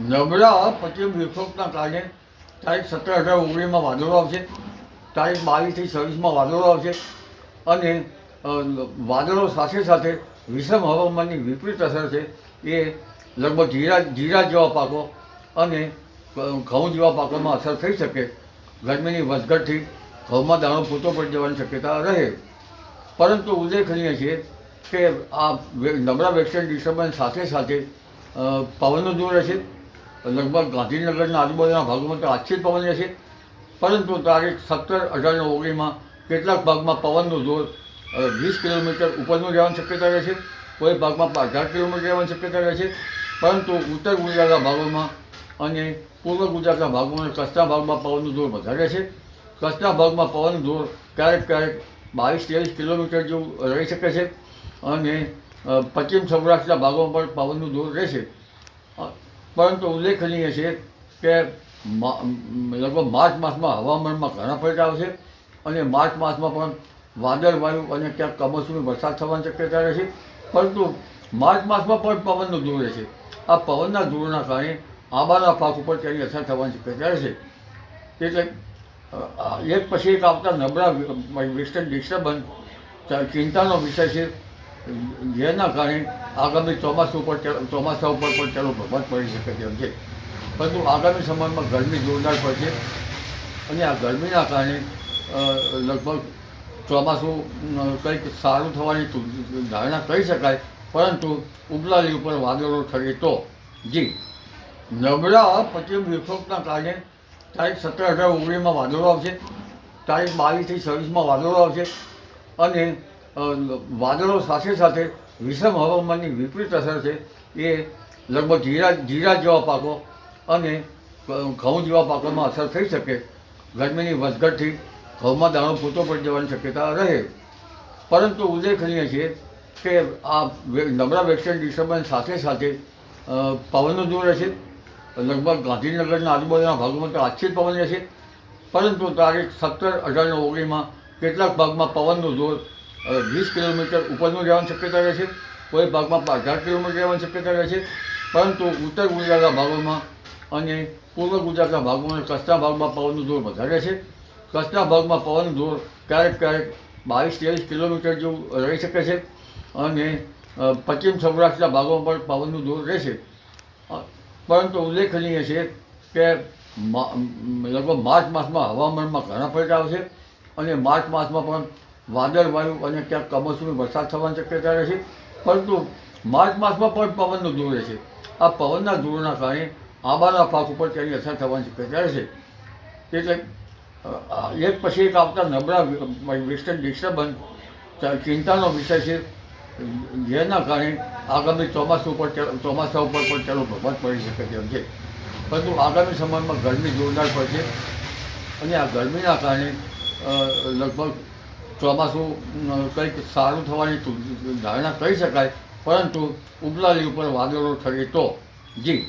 નબળા પશ્ચિમ વિક્ષોભના કારણે તારીખ સત્તર અઢાર ઓગણીસમાં વાદળો આવશે, તારીખ બાવીસથી છવ્વીસમાં વાદળો આવશે અને વાદળો સાથે સાથે વિષમ હવામાનની વિપરીત અસર છે એ લગભગ જીરા જીરા જેવા પાકો અને ઘઉં જેવા પાકોમાં અસર થઈ શકે. ગરમીની વધઘટથી ઘઉંમાં દાણો પૂતો પડી જવાની શક્યતા રહે. પરંતુ ઉલ્લેખનીય છે કે આ નબળા વેક્સિન ડિસ્ટર્બન્સ સાથે સાથે પવનો દૂર રહેશે. લગભગ ગાંધીનગરના આજુબાજુના ભાગોમાં તો જ પવન રહેશે. પરંતુ તારીખ સત્તર અઢાર ઓગણીસમાં કેટલાક ભાગમાં પવનનું જોર વીસ કિલોમીટર ઉપરનું રહેવાની શક્યતા રહેશે. કોઈ ભાગમાં અઢાર કિલોમીટર રહેવાની શક્યતા રહેશે. પરંતુ ઉત્તર ગુજરાતના ભાગોમાં અને પૂર્વ ગુજરાતના ભાગોમાં કચ્છના ભાગમાં પવનનું જોર વધારે છે. કચ્છના ભાગમાં પવનનું જોર ક્યારેક ક્યારેક બાવીસ ત્રેવીસ કિલોમીટર જેવું રહી શકે છે. અને પશ્ચિમ સૌરાષ્ટ્રના ભાગોમાં પણ પવનનું જોર રહેશે. પરંતુ ઉલ્લેખનીય છે કે લગભગ માર્ચ માસમાં હવામાનમાં ઘણા પલટા આવશે અને માર્ચ માસમાં પણ વાદળ વાયુ અને ક્યાંક કમોસમી વરસાદ થવાની શક્યતા રહેશે પરંતુ માર્ચ માસમાં પણ પવનનું જોર રહેશે આ પવનના જોરના કારણે આંબાના પાક ઉપર તેની અસર થવાની શક્યતા રહેશે એટલે એક પછી એક આવતા નબળા વેસ્ટર્ન ડિસ્ટર્બન્સ ચિંતાનો વિષય છે જેના કારણે આગામી ચોમાસું ઉપર ચોમાસા ઉપર પણ તેનો પ્રભાવ પડી શકે તેમ છે. પરંતુ આગામી સમયમાં ગરમી જોરદાર પડશે અને આ ગરમીના કારણે લગભગ ચોમાસું કંઈક સારું થવાની ધારણા કરી શકાય, પરંતુ ઉપલાલી ઉપર વાદળો ઠરે તો. જી. નબળા પશ્ચિમ વિક્ષોભના કારણે તારીખ સત્તર અઢાર ઓગણીસમાં વાદળો આવશે, તારીખ બાવીસથી છવ્વીસમાં વાદળો આવશે અને વાદળો સાથે સાથે વિષમ હવામાનની વિપરીત અસર છે. એ લગભગ જીરા જીરા જેવા પાકો અને ઘઉં જેવા પાકોમાં અસર થઈ શકે. ગરમીની વધઘટથી ઘઉંમાં દાણો પૂરતો પડી જવાની શક્યતા રહે. પરંતુ ઉલ્લેખનીય છે કે આ નબળા વેક્સિન ડિસ્ટર્બન્સ સાથે સાથે પવનનો જોર રહેશે. લગભગ ગાંધીનગરના આજુબાજુના ભાગોમાં તો જ પવન રહેશે. પરંતુ તારીખ સત્તર અઢાર ઓગણીમાં કેટલાક ભાગમાં પવનનું જોર વીસ કિલોમીટર ઉપરનું રહેવાની શક્યતા રહે છે, કોઈ ભાગમાં અઢાર કિલોમીટર રહેવાની શક્યતા રહે છે. પરંતુ ઉત્તર ગુજરાતના ભાગોમાં અને પૂર્વ ગુજરાતના ભાગોમાં કચ્છના ભાગમાં પવનનું જોર વધારે છે. કચ્છના ભાગમાં પવનનું જોર ક્યારેક ક્યારેક બાવીસ ત્રેવીસ કિલોમીટર જેવું રહી શકે છે અને પશ્ચિમ સૌરાષ્ટ્રના ભાગોમાં પણ પવનનું જોર રહેશે પરંતુ ઉલ્લેખનીય છે કે લગભગ માર્ચ માસમાં હવામાનમાં ઘણા પલટા આવશે અને માર્ચ માસમાં પણ વાદળ વાયુ અને ક્યાંક કમોસમી વરસાદ થવાની શક્યતા રહે છે. પરંતુ માર્ચ માસમાં પણ પવનનું જોર રહેશે આ પવનના જોરના કારણે આંબાના પાક ઉપર તેની અસર થવાની શક્યતા રહેશે એટલે એક પછી એક આવતા નબળા વેસ્ટર્ન ડિસ્ટર્બન્સ ચિંતાનો વિષય છે. જેના કારણે આગામી ચોમાસું ઉપર ચોમાસા ઉપર પણ તેનો પ્રભાવ પડી શકે તેમ છે. પરંતુ આગામી સમયમાં ગરમી જોરદાર પડશે. અને આ ગરમીના કારણે લગભગ ચોમાસું કંઈક સારું થવાની ધારણા કરી શકાય પરંતુ ઉપલાલી ઉપર વાદળો ઠરે તો. જી.